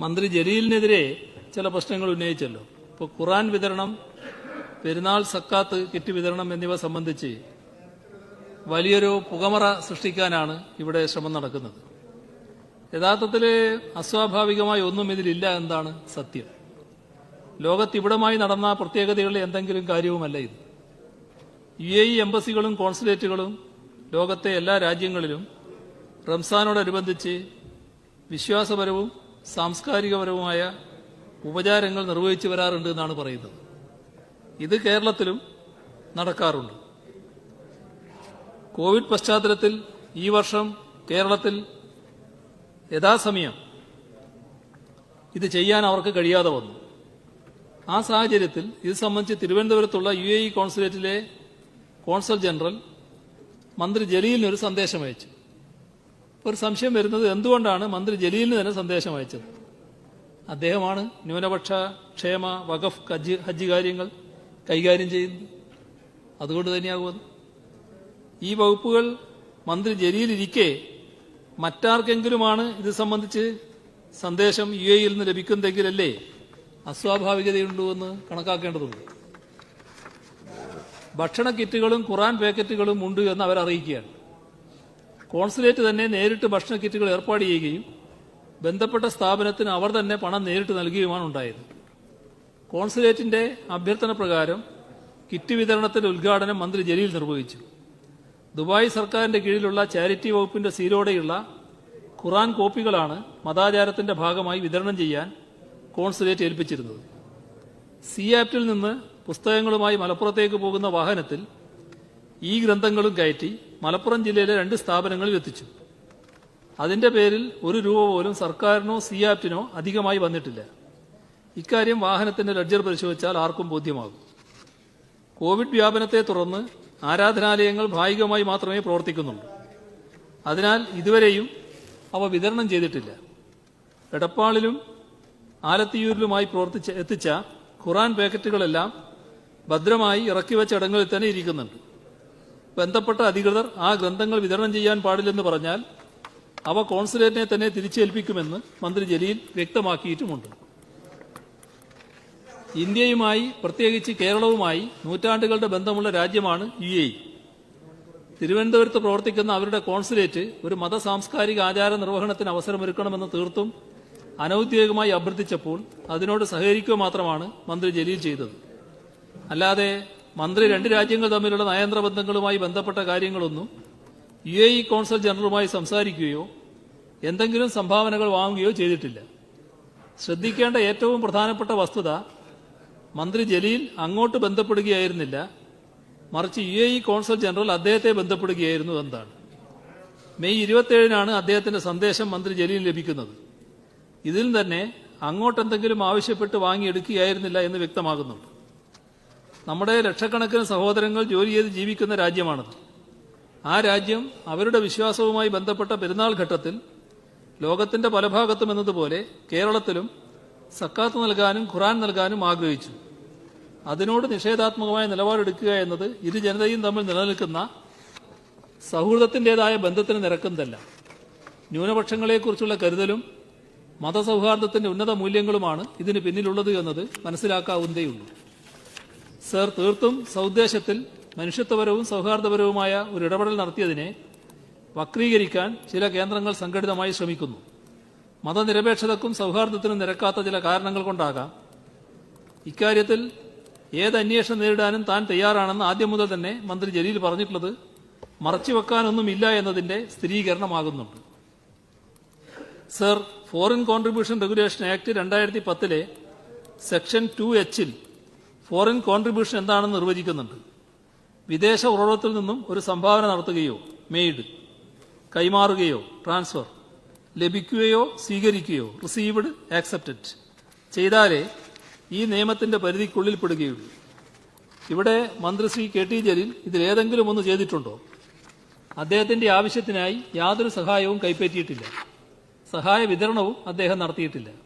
മന്ത്രി ജലീലിനെതിരെ ചില പ്രശ്നങ്ങൾ ഉന്നയിച്ചല്ലോ. ഇപ്പോൾ ഖുറാൻ വിതരണം പെരുന്നാൾ സക്കാത്ത് കിറ്റ് വിതരണം എന്നിവ സംബന്ധിച്ച് വലിയൊരു പുകമറ സൃഷ്ടിക്കാനാണ് ഇവിടെ ശ്രമം നടക്കുന്നത്. യഥാർത്ഥത്തിൽ അസ്വാഭാവികമായി ഒന്നും ഇതിലില്ല എന്താണ് സത്യം. ലോകത്തിവിടമായി നടന്ന പ്രത്യേകതകളിൽ എന്തെങ്കിലും കാര്യവുമല്ല ഇത്. യു എ ഇ എംബസികളും കോൺസുലേറ്റുകളും ലോകത്തെ എല്ലാ രാജ്യങ്ങളിലും റംസാനോടനുബന്ധിച്ച് വിശ്വാസപരവും സാംസ്കാരികപരവുമായ ഉപചാരങ്ങൾ നിർവഹിച്ചു വരാറുണ്ട് എന്നാണ് പറയുന്നത്. ഇത് കേരളത്തിലും നടക്കാറുണ്ട്. കോവിഡ് പശ്ചാത്തലത്തിൽ ഈ വർഷം കേരളത്തിൽ യഥാസമയം ഇത് ചെയ്യാൻ അവർക്ക് കഴിയാതെ വന്നു. ആ സാഹചര്യത്തിൽ ഇത് സംബന്ധിച്ച് തിരുവനന്തപുരത്തുള്ള യു എ ഇ കോൺസുലേറ്റിലെ കോൺസൽ ജനറൽ മന്ത്രി ജലീലിനൊരു സന്ദേശം അയച്ചു. ഒരു സംശയം വരുന്നത് എന്തുകൊണ്ടാണ് മന്ത്രി ജലീലിന് തന്നെ സന്ദേശം അയച്ചത്? അദ്ദേഹമാണ് ന്യൂനപക്ഷ ക്ഷേമ വഖഫ് ഹജ്ജ് ഹജ്ജ് കാര്യങ്ങൾ കൈകാര്യം ചെയ്യുന്നത്. അതുകൊണ്ട് തന്നെയാകുമെന്ന് ഈ വകുപ്പുകൾ മന്ത്രി ജലീലിരിക്കെ മറ്റാർക്കെങ്കിലുമാണ് ഇത് സംബന്ധിച്ച് സന്ദേശം യു എയിൽ നിന്ന് ലഭിക്കുന്നതെങ്കിലല്ലേ അസ്വാഭാവികതയുണ്ടോ കണക്കാക്കേണ്ടതുണ്ട് ഭക്ഷണ കിറ്റുകളും ഖുറാൻ പാക്കറ്റുകളും ഉണ്ട് എന്ന് അവർ അറിയിക്കുകയാണ് കോൺസുലേറ്റ് തന്നെ നേരിട്ട് ഭക്ഷണ കിറ്റുകൾ ഏർപ്പാട് ചെയ്യുകയും ബന്ധപ്പെട്ട സ്ഥാപനത്തിന് അവർ തന്നെ പണം നേരിട്ട് നൽകുകയുമാണ് ഉണ്ടായത്. കോൺസുലേറ്റിന്റെ അഭ്യർത്ഥന പ്രകാരം കിറ്റ് വിതരണത്തിന്റെ ഉദ്ഘാടനം മന്ത്രി ജലീൽ നിർവഹിച്ചു. ദുബായ് സർക്കാരിന്റെ കീഴിലുള്ള ചാരിറ്റി വകുപ്പിന്റെ സീരോടെയുള്ള ഖുറാൻ കോപ്പികളാണ് മതാചാരത്തിന്റെ ഭാഗമായി വിതരണം ചെയ്യാൻ കോൺസുലേറ്റ് ഏൽപ്പിച്ചിരുന്നത്. സി ആപ്റ്റിൽ നിന്ന് പുസ്തകങ്ങളുമായി മലപ്പുറത്തേക്ക് പോകുന്ന വാഹനത്തിൽ ഈ ഗ്രന്ഥങ്ങളും കയറ്റി മലപ്പുറം ജില്ലയിലെ രണ്ട് സ്ഥാപനങ്ങളിൽ എത്തിച്ചു. അതിന്റെ പേരിൽ ഒരു രൂപ പോലും സർക്കാരിനോ സിആപ്റ്റിനോ അധികമായി വന്നിട്ടില്ല. ഇക്കാര്യം വാഹനത്തിന്റെ ലഡ്ജർ പരിശോധിച്ചാൽ ആർക്കും ബോധ്യമാകും. കോവിഡ് വ്യാപനത്തെ തുടർന്ന് ആരാധനാലയങ്ങൾ ഭാഗികമായി മാത്രമേ പ്രവർത്തിക്കുന്നുള്ളൂ. അതിനാൽ ഇതുവരെയും അവ വിതരണം ചെയ്തിട്ടില്ല. എടപ്പാളിലും ആലത്തിയൂരിലുമായി പ്രവർത്തിച്ച എത്തിച്ച ഖുറാൻ പാക്കറ്റുകളെല്ലാം ഭദ്രമായി ഇറക്കിവെച്ച ഇടങ്ങളിൽ തന്നെ ഇരിക്കുന്നുണ്ട്. ബന്ധപ്പെട്ട അധികൃതർ ആ ഗ്രന്ഥങ്ങൾ വിതരണം ചെയ്യാൻ പാടില്ലെന്ന് പറഞ്ഞാൽ അവ കോൺസുലേറ്റിനെ തന്നെ തിരിച്ചേൽപ്പിക്കുമെന്ന് മന്ത്രി ജലീൽ വ്യക്തമാക്കിയിട്ടുമുണ്ട്. ഇന്ത്യയുമായി പ്രത്യേകിച്ച് കേരളവുമായി നൂറ്റാണ്ടുകളുടെ ബന്ധമുള്ള രാജ്യമാണ് യു എ തിരുവനന്തപുരത്ത് പ്രവർത്തിക്കുന്ന അവരുടെ കോൺസുലേറ്റ് ഒരു മത സാംസ്കാരിക ആചാര നിർവഹണത്തിന് അവസരമൊരുക്കണമെന്ന് തീർത്തും അനൌദ്യോഗികമായി അഭ്യർത്ഥിച്ചപ്പോൾ അതിനോട് സഹകരിക്കുക മാത്രമാണ് മന്ത്രി ജലീൽ ചെയ്തത്. അല്ലാതെ മന്ത്രി രണ്ട് രാജ്യങ്ങൾ തമ്മിലുള്ള നയതന്ത്ര ബന്ധങ്ങളുമായി ബന്ധപ്പെട്ട കാര്യങ്ങളൊന്നും യു എ ഇ കോൺസൽ ജനറലുമായി സംസാരിക്കുകയോ എന്തെങ്കിലും സംഭാവനകൾ വാങ്ങുകയോ ചെയ്തിട്ടില്ല. ശ്രദ്ധിക്കേണ്ട ഏറ്റവും പ്രധാനപ്പെട്ട വസ്തുത മന്ത്രി ജലീൽ അങ്ങോട്ട് ബന്ധപ്പെടുകയായിരുന്നില്ല. മറിച്ച് U A E consul general അദ്ദേഹത്തെ ബന്ധപ്പെടുകയായിരുന്നു എന്നാണ്. മെയ് ഇരുപത്തിയേഴിനാണ് അദ്ദേഹത്തിന്റെ സന്ദേശം മന്ത്രി ജലീൽ ലഭിക്കുന്നത്. ഇതിൽ തന്നെ അങ്ങോട്ടെന്തെങ്കിലും ആവശ്യപ്പെട്ട് വാങ്ങിയെടുക്കുകയായിരുന്നില്ല എന്ന് വ്യക്തമാകുന്നുണ്ട്. നമ്മുടെ ലക്ഷക്കണക്കിന് സഹോദരങ്ങൾ ജോലി ചെയ്ത് ജീവിക്കുന്ന രാജ്യമാണത്. ആ രാജ്യം അവരുടെ വിശ്വാസവുമായി ബന്ധപ്പെട്ട പെരുന്നാൾ ഘട്ടത്തിൽ ലോകത്തിന്റെ പല ഭാഗത്തും എന്നതുപോലെ കേരളത്തിലും സക്കാത്ത് നൽകാനും ഖുറാൻ നൽകാനും ആഗ്രഹിച്ചു. അതിനോട് നിഷേധാത്മകമായ നിലപാടെടുക്കുക എന്നത് ഇരു ജനതയും തമ്മിൽ നിലനിൽക്കുന്ന സൗഹൃദത്തിന്റെതായ ബന്ധത്തിന് നിരക്കുന്നതല്ല. ന്യൂനപക്ഷങ്ങളെക്കുറിച്ചുള്ള കരുതലും മതസൗഹാർദ്ദത്തിന്റെ ഉന്നത മൂല്യങ്ങളുമാണ് ഇതിന് പിന്നിലുള്ളത് എന്നത് മനസ്സിലാക്കാവുന്നതേയുള്ളൂ. സർ തീർത്തും സൗദ്ദേശത്തിൽ മനുഷ്യത്വപരവും സൗഹാർദ്ദപരവുമായ ഒരു ഇടപെടൽ നടത്തിയതിനെ വക്രീകരിക്കാൻ ചില കേന്ദ്രങ്ങൾ സംഘടിതമായി ശ്രമിക്കുന്നു. മതനിരപേക്ഷതക്കും സൗഹാർദ്ദത്തിനും നിരക്കാത്ത ചില കാരണങ്ങൾ കൊണ്ടാകാം. ഇക്കാര്യത്തിൽ ഏത് അന്വേഷണം നേരിടാനും താൻ തയ്യാറാണെന്ന് ആദ്യം മുതൽ തന്നെ മന്ത്രി ജലീൽ പറഞ്ഞിട്ടുള്ളത് മറച്ചുവെക്കാനൊന്നുമില്ല എന്നതിന്റെ സ്ഥിരീകരണമാകുന്നുണ്ട്. Sir foreign contribution regulation act രണ്ടായിരത്തി പത്തിലെ സെക്ഷൻ ടു എച്ചിൽ ഫോറിൻ കോൺട്രിബ്യൂഷൻ എന്താണെന്ന് നിർവചിക്കുന്നുണ്ട്. വിദേശ ഉറവിടത്തിൽ നിന്നും ഒരു സംഭാവന നടത്തുകയോ മെയ്ഡ് കൈമാറുകയോ ട്രാൻസ്ഫർ ലഭിക്കുകയോ സ്വീകരിക്കുകയോ റിസീവ്ഡ് ആക്സെപ്റ്റഡ് ചെയ്താലേ ഈ നിയമത്തിന്റെ പരിധിക്കുള്ളിൽ പെടുകയുള്ളൂ. ഇവിടെ മന്ത്രി ശ്രീ കെ ടി ജലീൽ ഇതിലേതെങ്കിലും ഒന്ന് ചെയ്തിട്ടുണ്ടോ? അദ്ദേഹത്തിന്റെ ആവശ്യത്തിനായി യാതൊരു സഹായവും കൈപ്പറ്റിയിട്ടില്ല. സഹായ വിതരണവും അദ്ദേഹം നടത്തിയിട്ടില്ല.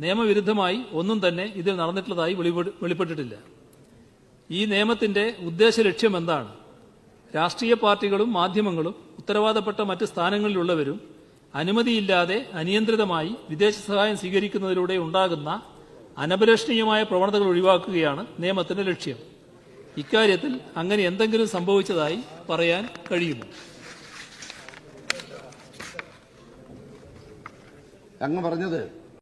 നിയമവിരുദ്ധമായി ഒന്നും തന്നെ ഇതിൽ നടന്നിട്ടുള്ളതായി വെളിപ്പെട്- വെളിപ്പെട്ടിട്ടില്ല. ഈ നിയമത്തിന്റെ ഉദ്ദേശ ലക്ഷ്യം എന്താണ്? രാഷ്ട്രീയ പാർട്ടികളും മാധ്യമങ്ങളും ഉത്തരവാദപ്പെട്ട മറ്റ് സ്ഥാനങ്ങളിലുള്ളവരും അനുമതിയില്ലാതെ അനിയന്ത്രിതമായി വിദേശ സഹായം സ്വീകരിക്കുന്നതിലൂടെ ഉണ്ടാകുന്ന അനഭിലഷണീയമായ പ്രവണതകൾ ഒഴിവാക്കുകയാണ് നിയമത്തിന്റെ ലക്ഷ്യം. ഇക്കാര്യത്തിൽ അങ്ങനെ എന്തെങ്കിലും സംഭവിച്ചതായി പറയാൻ കഴിയുമോ? അങ്ങ് പറഞ്ഞത്